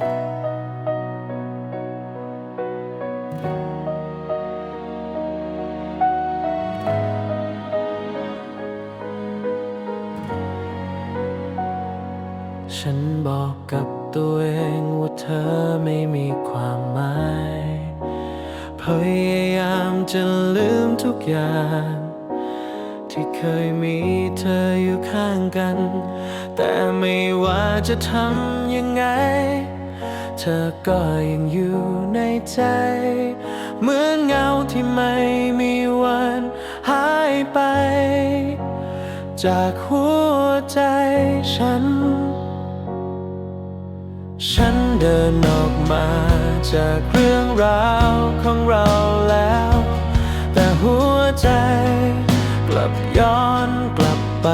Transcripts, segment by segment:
ฉันบอกกับตัวเองว่าเธอไม่มีความหมาย พยายามจะลืมทุกอย่าง ที่เคยมีเธออยู่ข้างกัน แต่ไม่ว่าจะทำยังไง เธอก็ยังอยู่ในใจ เหมือนเงาที่ไม่มีวันหายไป จากหัวใจฉัน ฉันเดินออกมาจากเรื่องราวของเราแล้ว แต่หัวใจกลับย้อนกลับไป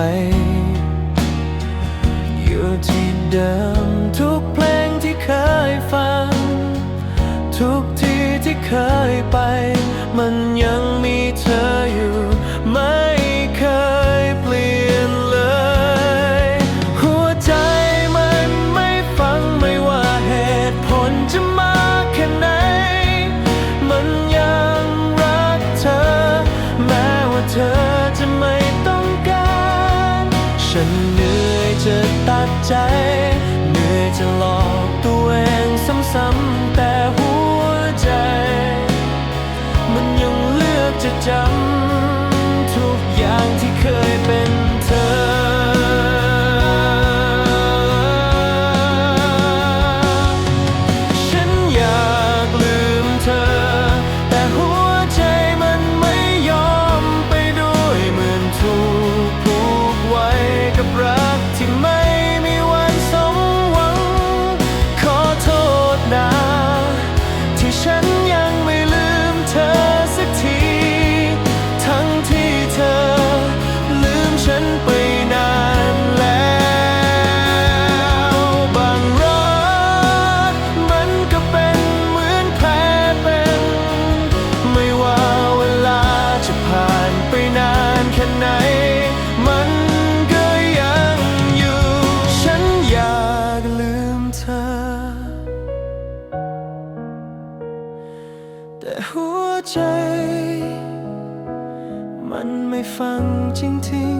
อยู่ที่เดิม ที่เคยไป มันยังมีเธออยู่ ไม่เคยเปลี่ยนเลย หัวใจมันไม่ฟังไม่ว่าเหตุผลจะมากแค่ไหน มันยังรักเธอ แม้ว่าเธอจะไม่ต้องการ ฉันเหนื่อยจะตัดใจ เหนื่อยจะหลอกตัวเองซ้ำๆแต่ ใจ มันไม่ฟังจริงที